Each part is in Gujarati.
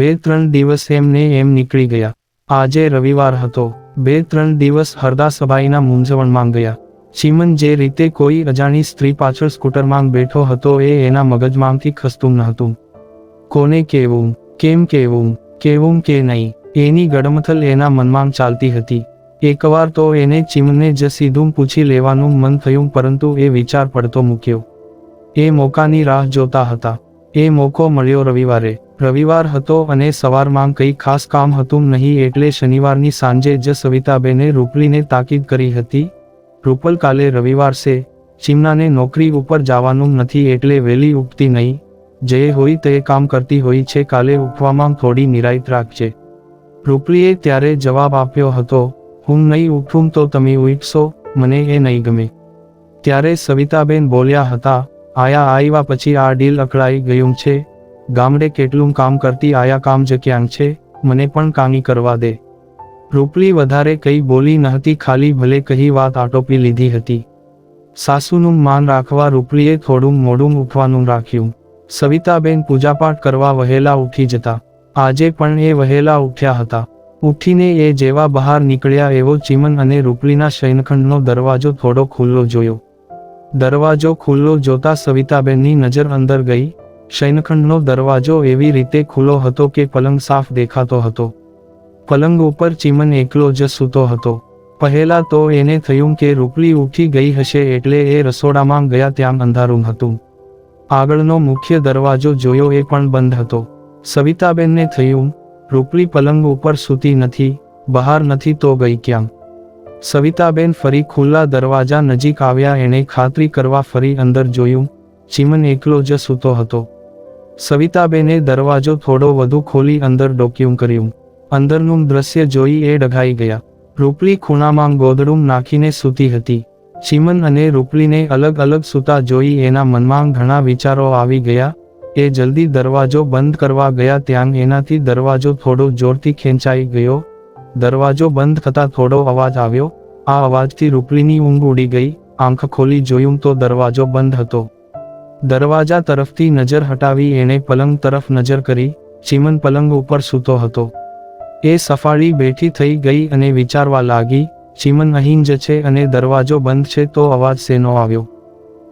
બે ત્રણ દિવસ એમને એમ નીકળી ગયા. આજે રવિવાર હતો. બે ત્રણ દિવસ હરદાસભાઈના મૂંઝવણમાં ગયા. ચીમન જે રીતે કોઈ અજાણી સ્ત્રી પાછળ સ્કૂટરમાં બેઠો હતો એ એના મગજમાંથી ખસતું ન હતું. કોને કહેવું, કેમ કહેવું કહેવું કે નહીં, એની ગડમથલ એના મનમાં ચાલતી હતી. એકવાર તો એને ચીમને જ સીધું પૂછી લેવાનું મન થયું પરંતુ એ વિચાર પડતો મૂક્યો. એ મોકાની રાહ જોતા હતા. એ મોકો મળ્યો રવિવારે. રવિવાર હતો અને સવારમાં કંઈ ખાસ કામ હતું નહીં એટલે શનિવારની સાંજે જ સવિતાબેને રૂપલીને તાકીદ કરી હતી, રૂપલ કાલે રવિવાર છે. ચીમનાને નોકરી ઉપર જવાનું નથી એટલે વહેલી ઉઠતી નહીં. જે હોય તે કામ કરતી હોય છે, કાલે ઉઠવામાં થોડી નિરાયત રાખજે. રૂપલીએ ત્યારે જવાબ આપ્યો હતો, હું નહીં ઉઠું તો તમે ઉઠશો, મને એ નહીં ગમે. ત્યારે સવિતાબેન બોલ્યા હતા આયા આવ્યા પછી આ ડીલ અકળાઈ ગયું છે. ગામડે કેટલું કામ કરતી આયા કામ જ છે, મને પણ કામી કરવા દે. રૂપલી વધારે કંઈ બોલી નહતી, ખાલી ભલે કહી વાત આટોપી લીધી હતી. સાસુનું માન રાખવા રૂપલીએ થોડું મોડું ઉઠવાનું રાખ્યું. સવિતાબેન પૂજાપાઠ કરવા વહેલા ઉઠી જતા. આજે પણ એ વહેલા ઉઠ્યા હતા. ઉઠીને એ જેવા બહાર નીકળ્યા એવો ચીમન અને રૂપલીના શયનખંડનો દરવાજો થોડો ખુલ્લો જોયો. દરવાજો ખુલ્લો જોતા સવિતાબેનની નજર અંદર ગઈ. શયનખંડનો દરવાજો એવી રીતે ખુલ્લો હતો કે પલંગ સાફ દેખાતો હતો. પલંગ ઉપર ચીમન એકલો જ સૂતો હતો. પહેલા તો એને થયું કે રૂપલી ઉઠી ગઈ હશે એટલે એ રસોડામાં ગયા ત્યાં અંધારું હતું. આગળનો મુખ્ય દરવાજો જોયો એ પણ બંધ હતો. સવિતાબેનને થયું, રૂપલી પલંગ ઉપર સૂતી નથી, બહાર નથી તો ગઈ ક્યાં? સવિતાબેન ફરી ખુલ્લા દરવાજા નજીક આવ્યા, એણે ખાતરી કરવા ફરી અંદર જોયું, ચીમન એકલો જ સૂતો હતો. સવિતાબેને દરવાજો થોડો વધુ ખોલી અંદર ડોક્યું કર્યું. અંદરનું દ્રશ્ય જોઈ એ ડઘાઈ ગયા. રૂપલી ખૂણામાં ગોદડું નાખીને સૂતી હતી. ચીમન અને રૂપલીને અલગ અલગ સૂતા જોઈ એના મનમાં ઘણા વિચારો આવી ગયા. એ જલ્દી દરવાજો બંધ કરવા ગયા, ત્યાં એનાથી દરવાજો થોડો જોરથી ખેંચાઈ ગયો. દરવાજો બંધ થતાં થોડો અવાજ આવ્યો. આ અવાજથી રૂપલીની ઊંઘ ઉડી ગઈ. આંખ ખોલી જોયું તો દરવાજો બંધ હતો. દરવાજા તરફથી નજર હટાવી એણે પલંગ તરફ નજર કરી. ચીમન પલંગ ઉપર સૂતો હતો. એ સફાળી બેઠી થઈ ગઈ અને વિચારવા લાગી, ચીમન અહીં જ છે અને દરવાજો બંધ છે તો અવાજ શેનો આવ્યો?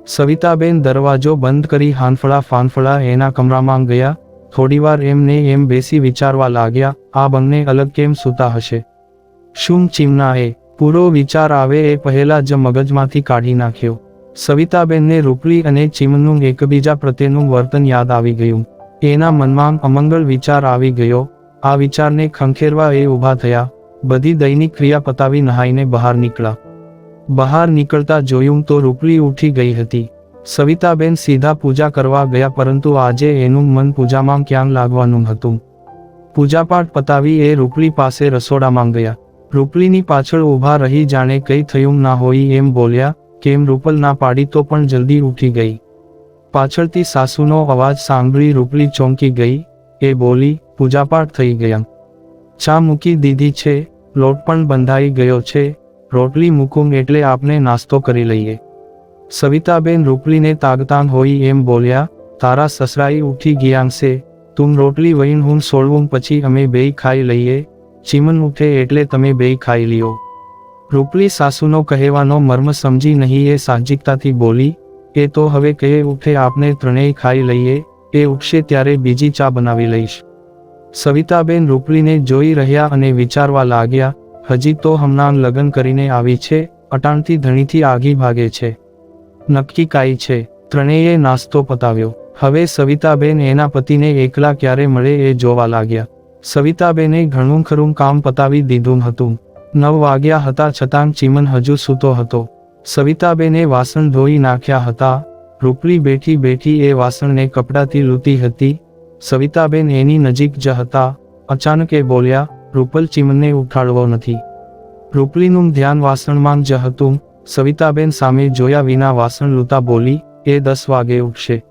સવિતાબેન દરવાજો બંધ કરી હાંફળા ફાંફળા એના કમરામાં ગયા. થોડીવાર એમને એમ બેસી વિચારવા લાગ્યા, આ બંને અલગ કેમ સૂતા હશે? શું ચીમના એ પૂરો વિચાર આવે એ પહેલા જ મગજમાંથી કાઢી નાખ્યો. સવિતાબેનને રૂપલી અને ચીમનું એકબીજા પ્રત્યેનું વર્તન યાદ આવી ગયું. એના મનમાં અમંગળ વિચાર આવી ગયો. આ વિચારને ખંખેરવા એ ઊભા થયા. બધી દૈનિક ક્રિયા પતાવી નહાઈને બહાર નીકળ્યા. બહાર નીકળતા જોયું તો રૂપલી ઉઠી ગઈ હતી. સવિતાબેન સીધા પૂજા કરવા ગયા પરંતુ આજે એનું મન પૂજામાં ક્યાં લાગવાનું હતું? પૂજાપાઠ પતાવી એ રૂપલી પાસે રસોડામાં ગયા. રૂપલીની પાછળ ઊભા રહી જાણે કંઈ થયું ના હોય એમ બોલ્યા, કેમ રૂપલ ના પાડી તો પણ જલ્દી ઉઠી ગઈ. પાછળથી સાસુનો અવાજ સાંભળી રૂપલી ચોંકી ગઈ, એ બોલી, પૂજાપાઠ થઈ ગયા. ચા મૂકી દીધી છે, લોટ પણ બંધાઈ ગયો છે, રોટલી મૂકું એટલે આપને નાસ્તો કરી લઈએ. સવિતાબેન રૂપલીને તાગતાંગ હોઈ એમ બોલ્યા, તારા સસરાઈ ઉઠી ગયા છે તું રોટલી વહીન હું સોળવું પછી અમે બેય ખાઈ લઈએ, ચીમન ઉઠે એટલે તમે બેય ખાઈ લ્યો. રૂપલી સાસુનો કહેવાનો મર્મ સમજી નહીં એ સાહજિકતાથી બોલી, એ તો હવે કહે ઉઠે આપને ત્રણેય ખાઈ લઈએ, એ ઉઠશે ત્યારે બીજી ચા બનાવી લઈશ. સવિતાબેન રૂપલીને જોઈ રહ્યા અને વિચારવા લાગ્યા, હજી તો હમણાં લગ્ન કરીને આવી છે, અટાણથી ધણીથી આગી ભાગે છે. નક્કી છે? ત્રણેયે નાસ્તો પતાવ્યો. હવે સવિતાબેન એના પતિને એકલા ક્યારે મળે એ જોવા લાગ્યા. સવિતાબેને ઘણું ખરું કામ પતાવી દીધું હતું. નવ વાગ્યા હતા છતાં ચીમન હજુ સૂતો હતો. સવિતાબેને વાસણ ધોઈ નાખ્યા હતા. રૂપલી બેઠી બેઠી એ વાસણને કપડાથી લૂંટી હતી. સવિતાબેન એની નજીક જ હતા. અચાનક એ બોલ્યા, રૂપલ ચીમનને ઉઠાડવો નથી. રૂપલીનું ધ્યાન વાસણમાં જ હતું. સવિતાબેન સામે જોયા વિના વાસણ લૂતા બોલી, એ દસ વાગે ઉઠશે.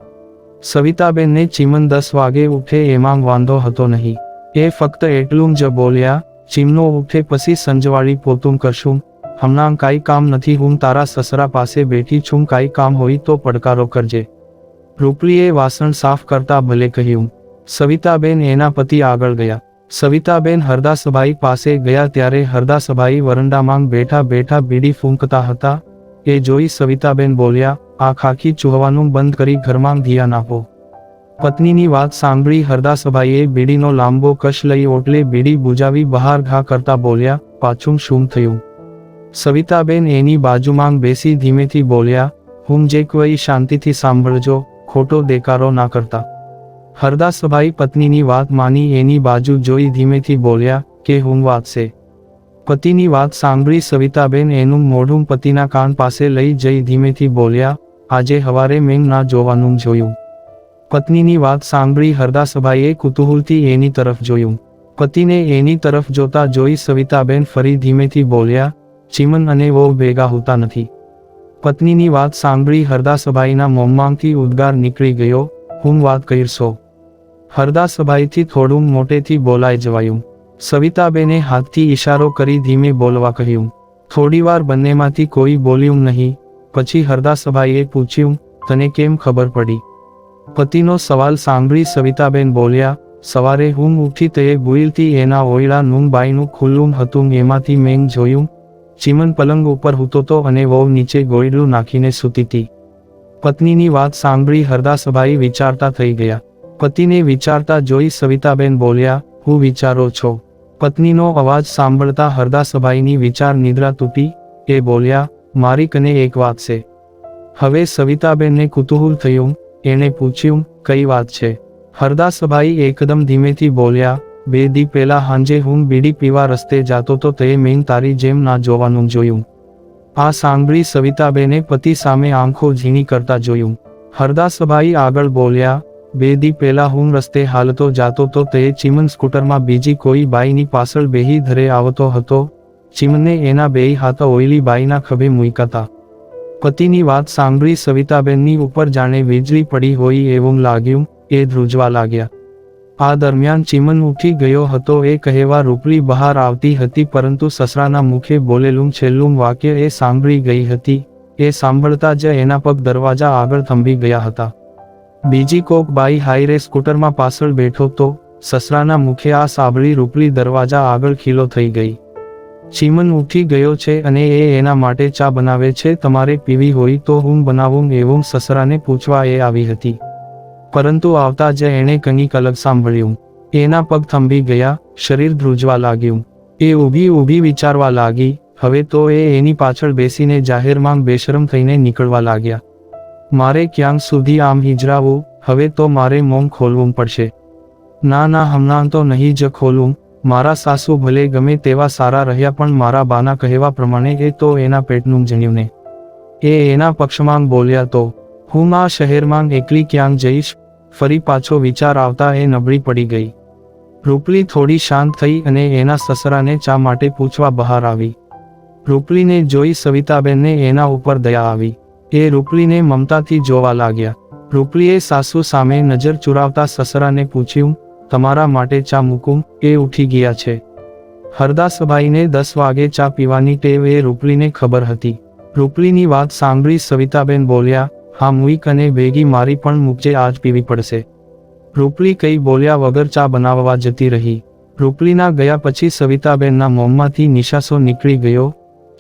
સવિતાબેનને ચીમન દસ વાગે ઉઠે એમાં વાંધો હતો નહીં. એ ફક્ત એટલું જ બોલ્યા, ચીમનો ઉઠે પછી સંજવાળી પોતું કરશું. હમણાં કાંઈ કામ નથી, હું તારા સસરા પાસે બેઠી છું, કાંઈ કામ હોય તો પડકારો કરજે. રૂપલીએ વાસણ સાફ કરતા ભલે કહ્યું. સવિતાબેન એના પતિ આગળ ગયા. સવિતાબેન હરદાસભાઈ પાસે ગયા ત્યારે હરદાસભાઈ વરંડામાં બેઠા બેઠા બીડી ફૂંકતા હતા. એ જોઈ સવિતાબેન બોલ્યા, આ ખાખી ચૂહવાનું બંધ કરી ઘરમાં ધ્યાન આપો પત્નીની વાત સાંભળી હરદાસભાઈએ બીડીનો લાંબો કશ લઈ ઓટલે બીડી બુજાવી બહાર ઘા કરતા બોલ્યા, પાછું શું થયું? સવિતાબેન એની બાજુમાં બેસી ધીમેથી બોલ્યા હું જે કોઈ શાંતિથી સાંભળજો, ખોટો દેકારો ના કરતા. હરદાસભાઈ પત્નીની વાત માની એની બાજુ જોઈ ધીમેથી બોલ્યા, કે હું છે? પતિની વાત સાંભળી સવિતાબેન એનું મોઢું પતિના કાન પાસે લઈ જઈ ધીમેથી બોલ્યા, આજે હવારે મેં ના જોવાનું જોયું. પત્નીની વાત સાંભળી હરદાસભાઈએ કુતૂહલથી એની તરફ જોયું. પતિને એની તરફ જોતા જોઈ સવિતાબેન ફરી ધીમેથી બોલ્યા, ચીમન અને વો ભેગા હોતા નથી. પત્નીની વાત સાંભળી હરદાસભાઈના મોંમાંથી ઉદ્ગાર નીકળી ગયો, હું વાત કહીશો હરદાસભાઈથી થોડું મોટેથી બોલાઈ જવાયું. સવિતાબેને હાથથી ઈશારો કરી ધીમે બોલવા કહ્યું, થોડીવાર બંનેમાંથી કોઈ બોલ્યું નહીં. પછી હરદાસભાઈએ પૂછ્યું, તને કેમ ખબર પડી? પતિનો સવાલ સાંભળી સવિતાબેન બોલ્યા, સવારે હું ઉઠી તે ભૂલથી એના ઓયડા નું બાઈનું ખુલ્લું હતું એમાંથી મેં જોયું. ચીમન પલંગ ઉપર હૂતો તો અને વહુ નીચે ગોયડું નાખીને સૂતી પત્નીની વાત સાંભળી હરદાસભાઈ વિચારતા થઈ ગયા. પતિને વિચારતા જોઈ સવિતાબેન બોલ્યા, હું વિચારો છો. પત્નીનો અવાજ સાંભળતા હરદાસભાઈની વિચાર નિદ્રા તૂટી, એ બોલ્યા, મારી કને એક વાત છે. હવે સવિતાબેનને કુતૂહલ થયું, એણે પૂછ્યું, કઈ વાત છે? હરદાસભાઈ એકદમ ધીમેથી બોલ્યા, બે દી પહેલા હાંજે હું બીડી પીવા રસ્તે જાતો તો તે મેં તારી જેમ ના જોવાનું જોયું. આ સાંભળી સવિતાબેને પતિ સામે આંખો ઝીણી કરતા જોયું. હરદાસભાઈ આગળ બોલ્યા બે દી પહેલા હું રસ્તે હાલતો જાતો તો તે ચીમન સ્કૂટરમાં બીજી કોઈ બાઈની પાછળ બેહી ધરે આવતો હતો. ચીમને એના બે હાથ ઓઈલી બાઈના ખભે મૂકાતા પતિની વાત સાંભળી સવિતાબેનની ઉપર જાણે વીજળી પડી હોય એવું લાગ્યું, એ ધ્રુજવા લાગ્યા. આ દરમિયાન ચીમન ઉઠી ગયો હતો, એ કહેવા રૂપલી બહાર આવતી હતી પરંતુ સસરાના મુખે બોલેલું છેલ્લું વાક્ય એ સાંભળી ગઈ હતી. એ સાંભળતા જ એના પગ દરવાજા આગળ થંભી ગયા હતા. બીજી કોક બાઈ હાઈરે સ્કૂટરમાં પાછળ બેઠો તો સસરાના મુખે આ સાંભળી રૂપલી દરવાજા આગળ ખીલો થઈ ગઈ. ચીમન ઉઠી ગયો છે અને એ એના માટે ચા બનાવે છે, તમારે પીવી હોય તો હું બનાવું એવું સસરાને પૂછવા એ આવી હતી. પરંતુ આવતા જ એણે કંઈક અલગ સાંભળ્યું. એના પગ થંભી ગયા, શરીર ધ્રુજવા લાગ્યું. એ ઊભી ઊભી વિચારવા લાગી, હવે તો એ એની પાછળ બેસીને જાહેરમાં બેશરમ થઈને નીકળવા લાગ્યા. મારે ક્યાંક સુધી આમ હિજરાવું હવે તો મારે મોં ખોલવું પડશે. ના ના, હમણાં તો નહીં જ ખોલું. મારા સાસુ ભલે ગમે તેવા સારા રહ્યા પણ મારા બાના કહેવા પ્રમાણે એ તો એના પેટનું જણ્યું ને એ એના પક્ષમાં બોલ્યા તો, હું આ શહેરમાં એકલી ક્યાંક જઈશ? ફરી પાછો વિચાર આવતા એ નબળી પડી ગઈ. રૂપલી થોડી શાંત થઈ અને એના સસરાને ચા માટે પૂછવા બહાર આવી. રૂપલીને જોઈ સવિતાબેનને એના ઉપર દયા આવી. એ રૂપલીને મમતાથી જોવા લાગ્યા. રૂપલીએ સાસુ સામે નજર ચુરાવતા સસરાને પૂછ્યું, તમારા માટે ચા મૂકું? એ ઉઠી ગયા છે. હરદાસભાઈને દસ વાગે ચા પીવાની ટેવ એ રૂપલીને ખબર હતી. રૂપલીની વાત સાંભળી સવિતાબેન બોલ્યા, હા, મુઈક અને ભેગી મારી પણ મૂકજે, આજ પીવી પડશે. રૂપલી કઈ બોલ્યા વગર ચા બનાવવા જતી રહી. રૂપલીના ગયા પછી સવિતાબેનના મોંમાંથી નિશાસો નીકળી ગયો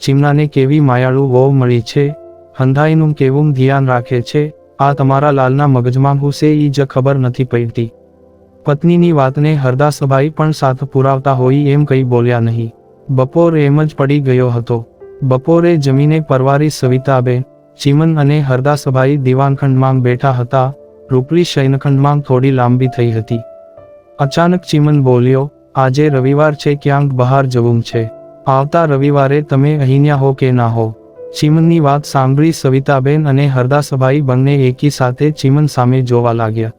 ચીમનાને કેવી માયાળુ વહુ મળી છે હંધાઈનું કેવું ધ્યાન રાખે છે? આ તમારા લાલના મગજમાં હુસે ઈ જ ખબર નથી પડતી. પત્નીની વાતને હરદાસભાઈ પણ સાથ પુરાવતા હોય એમ કંઈ બોલ્યા નહીં. બપોર એમ જ પડી ગયો હતો. બપોરે જમીને પરવારી સવિતાબેન, ચીમન અને હરદાસભાઈ દિવાનખંડમાં બેઠા હતા. રૂપલી શયનખંડમાં થોડી લાંબી થઈ હતી. અચાનક ચીમન બોલ્યો, આજે રવિવાર છે, ક્યાંક બહાર જવું છે. આવતા રવિવારે તમે અહીંયા હો કે ના હો? ચીમનની વાત સાંભળી સવિતાબેન અને હરદાસભાઈ બંને એકી સાથે ચીમન સામે જોવા લાગ્યા.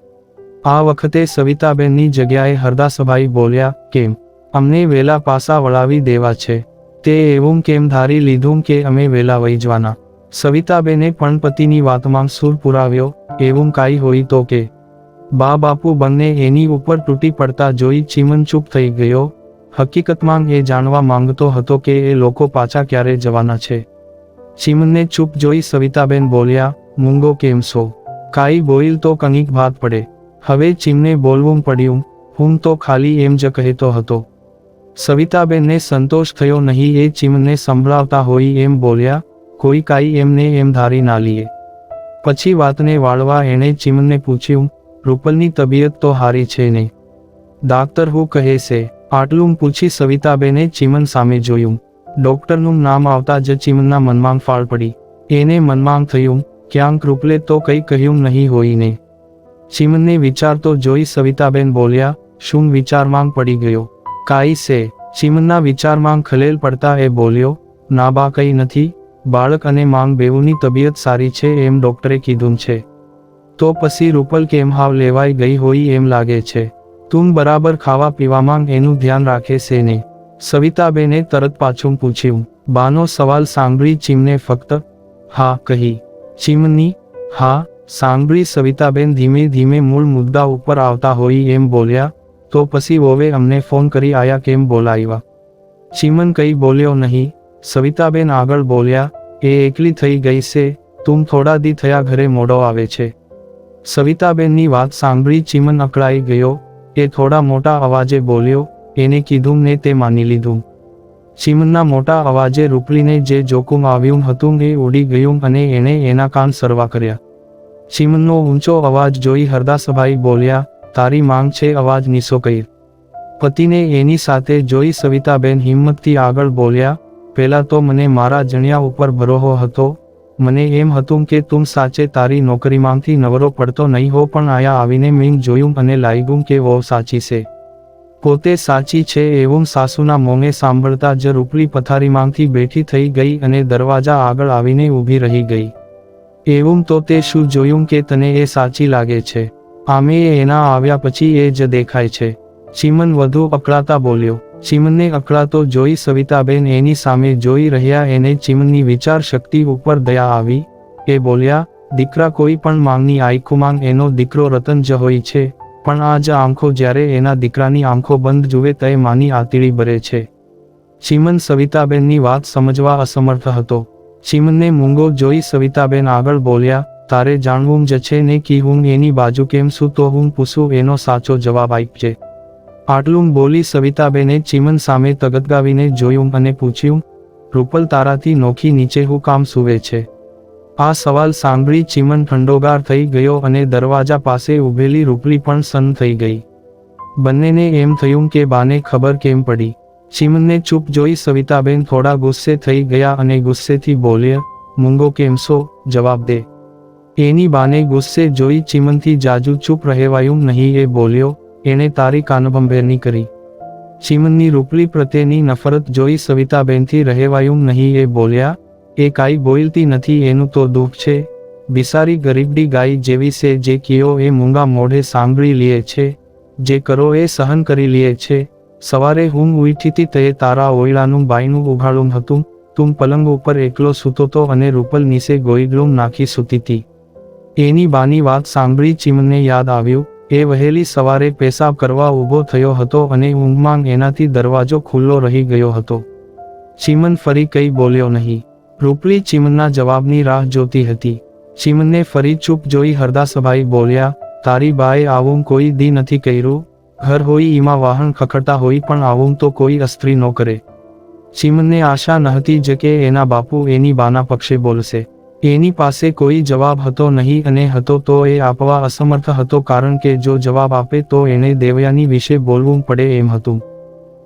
આ વખતે સવિતાબેનની જગ્યાએ હરદાસભાઈ બોલ્યા, કેમ? અમને વેલા પાસા વળાવી દેવા છે. તે એવું કેમ ધારી લીધું કે અમે વેલા વહી જવાના? સવિતાબેને પણ પતિની વાતમાં સૂર પુરાવ્યો, એવું કાંઈ હોય તો કે. બા બાપુ બંને એની ઉપર તૂટી પડતા જોઈ ચીમન ચૂપ થઈ ગયો. હકીકતમાં એ જાણવા માંગતો હતો કે એ લોકો પાછા ક્યારે જવાના છે. ચીમને ચૂપ જોઈ સવિતાબેન બોલ્યા, મૂંગો કેમ છો? કાઈ બોઈલ તો કંઈક ભાત પડે. હવે ચીમને બોલવું પડ્યું, હું તો ખાલી એમ જ કહેતો હતો. સવિતાબેનને સંતોષ થયો નહીં, એ ચીમને સંભળાવતા હોય એમ બોલ્યા, કોઈ કાંઈ એમને એમ ધારી ના લીએ પછી વાતને વાળવા એણે ચીમને પૂછ્યું, રૂપલની તબિયત તો હારી છે ને? ડાક્ટર હું કહે છે. આટલું પૂછી સવિતાબેને ચીમન સામે જોયું. ડોક્ટરનું નામ આવતા જ ચીમના મનમાં ફાળ પડી. એને મનમાં થયું, ક્યાંક રૂપલે તો કંઈ કહ્યું નહીં હોઈને. ચીમને વિચારતો જોઈ સવિતાબેન બોલ્યા, શું વિચારમાં પડી ગયો? કાઈ સે. ચીમનના વિચારમાં ખલેલ પડતા એ બોલ્યો, ના બા, કંઈ નથી. બાળક અને માંગ બેઉની તબિયત સારી છે એમ ડોક્ટરે કીધું છે. તો પછી રૂપલ કેમ હાવ લેવાઈ ગઈ હોય એમ લાગે છે. તું બરાબર ખાવા પીવામાં એનું ધ્યાન રાખે છે ને. સવિતાબેને તરત પાછું પૂછ્યું, બાનો સવાલ સાંભળી ચીમને ફક્ત, હા, કહી. ચીમની, હા, સાંભળી સવિતાબેન ધીમે ધીમે મૂળ મુદ્દા ઉપર આવતા હોય એમ બોલ્યા, તો પછી વોવે અમને ફોન કરી આયા કેમ બોલાવ્યા ચીમન કંઈ બોલ્યો નહીં. સવિતાબેન આગળ બોલ્યા, એ એકલી થઈ ગઈ છે, તું થોડા દી થયા ઘરે મોડો આવે છે. સવિતાબેનની વાત સાંભળી ચીમન અકળાઈ ગયો, એ થોડા મોટા અવાજે બોલ્યો એને કીધું ને તે માની લીધું. ચીમનના મોટા અવાજે રૂપલીને જે જોખમ આવ્યું હતું, એ ઉડી ગયું અને એણે એના કાન સરવા કર્યા. ચીમનનો ઊંચો અવાજ જોઈ હરદાસભાઈ બોલ્યા, તારી માંગ છે, અવાજ નીસો કહીર. પતિને એની સાથે જોઈ સવિતાબેન હિંમતથી આગળ બોલ્યા, પહેલાં તો મને મારા જણિયા ઉપર ભરોહો હતો. મને એમ હતું કે તું સાચે તારી નોકરીમાંથી નવરો પડતો નહીં હો, પણ આયા આવીને મેં જોયું અને લાગ્યું કે વો સાચી છે. પોતે સાચી છે એવું સાસુના મોંએ સાંભળતા જ રૂપલી પથારીમાંથી બેઠી થઈ ગઈ અને દરવાજા આગળ આવીને ઊભી રહી ગઈ. એવું તો તે શું જોયું કે તને એ સાચી લાગે છે? આમે એના આવ્યા પછી એ જ દેખાય છે. ચીમન વધુ અકળાતા બોલ્યો. ચીમનને અકળાતો જોઈ સવિતાબેન એની સામે જોઈ રહ્યા એને ચીમનની વિચાર શક્તિ ઉપર દયા આવી. એ બોલ્યા, દીકરા કોઈ પણ માંગની આંખોમાં એનો દીકરો રતન જ હોય છે. પણ આ જ આંખો જ્યારે એના દીકરાની આંખો બંધ જુએ તે માની આતીડી ભરે છે. ચીમન સવિતાબેનની વાત સમજવા અસમર્થ હતો. ચીમનને મૂંગો જોઈ સવિતાબેન આગળ બોલ્યા, તારે જાણવું જ છે ને કે હું એની બાજુ કેમ છું તો હું પૂછું એનો સાચો જવાબ આપજે. આટલું બોલી સવિતાબેને ચીમન સામે તગતગાવીને જોયું અને પૂછ્યું, રૂપલ તારાથી નોખી નીચે હું કામ સુવે છે? આ સવાલ સાંભળી ચીમન ઠંડોગાર થઈ ગયો અને દરવાજા પાસે ઊભેલી રૂપલી પણ સન થઈ ગઈ. બંનેને એમ થયું કે બાને ખબર કેમ પડી. ચીમનને ચૂપ જોઈ સવિતાબેન થોડા ગુસ્સે થઈ ગયા અને ગુસ્સેથી બોલ્યા, મૂંગો કેમ છો? જવાબ દે. એની બાને ગુસ્સે જોઈ ચીમનથી જાજુ ચૂપ રહેવાયું નહીં એ બોલ્યો, એણે તારી કાનભંભેરની કરી. ચીમનની રૂપલી પ્રત્યેની નફરત જોઈ સવિતાબેનથી રહેવાયું નહીં એ બોલ્યા એ કાંઈ બોલતી નથી, એનું તો દુઃખ છે. બિસારી ગરીબડી ગાય જેવી છે જે કિયો એ મૂંગા મોઢે સાંભળી લે છે, જે કરો એ સહન કરી લે છે. સવારે હું ઉઠીતી તે તારા ઓયળાનું બાયનું ઉઘાડું હતું, તું પલંગ ઉપર એકલો સૂતો તો અને રૂપલ નીચે ગોઈગળું નાખી સૂતીતી. એની બાની વાત સાંભળી ચીમને યાદ આવ્યું, એ વહેલી સવારે પેશાબ કરવા ઊભો થયો હતો અને ઊંઘમાં એનાથી દરવાજો ખુલ્લો રહી ગયો હતો. ચીમન ફરી કંઈ બોલ્યો નહીં. રૂપલી ચીમનના જવાબની રાહ જોતી હતી. ચીમનને ફરી ચૂપ જોઈ હરદાસભાઈ બોલ્યા, તારી બાએ આવું કોઈ દી નથી કર્યું. ઘર હોય એમાં વાહન ખખડતા હોય પણ આવું તો કોઈ અસ્ત્રી ન કરે. ચીમનને આશા નહતી જ કે એના બાપુ એની બાના પક્ષે બોલશે. એની પાસે કોઈ જવાબ હતો નહીં અને હતો તો એ આપવા અસમર્થ હતો કારણ કે જો જવાબ આપે તો એને દેવયાની વિશે બોલવું પડે એમ હતું.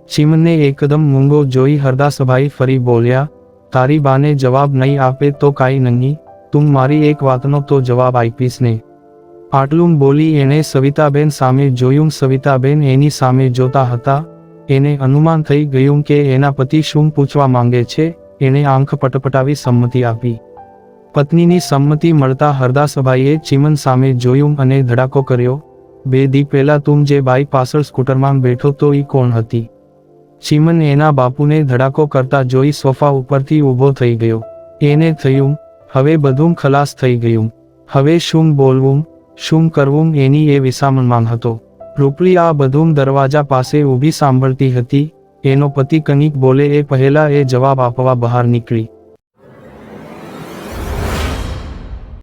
ચીમનને એકદમ મૂંગો જોઈ હરદાસભાઈ ફરી બોલ્યા તારી બાને જવાબ નહીં આપે તો કાંઈ નહીં. તું મારી એક વાતનો તો જવાબ આપીશ ને. આટલું બોલી એણે સવિતાબેન સામે જોયું. સવિતાબેન એની સામે જોતા હતા. એને અનુમાન થઈ ગયું કે એના પતિ શું પૂછવા માંગે છે. એણે આંખ પટપટાવી સંમતિ આપી. પત્નીની સંમતિ મળતા હરદાસભાઈએ ચીમન સામે જોયું અને ધડાકો કર્યો. બે દી પહેલા તું જે બાઈ પાછળ સ્કૂટરમાં બેઠો તો એ કોણ હતી? ચીમન એના બાપુને ધડાકો કરતા જોઈ સોફા ઉપરથી ઊભો થઈ ગયો. એને થયું, હવે બધું ખલાસ થઈ ગયું. હવે શું બોલવું, શું કરવું? એની એ વિસામણમાં હતો. રૂપલી આ બધું દરવાજા પાસે ઊભી સાંભળતી હતી. એનો પતિ કનિક બોલે, એ પહેલા એ જવાબ આપવા બહાર નીકળી.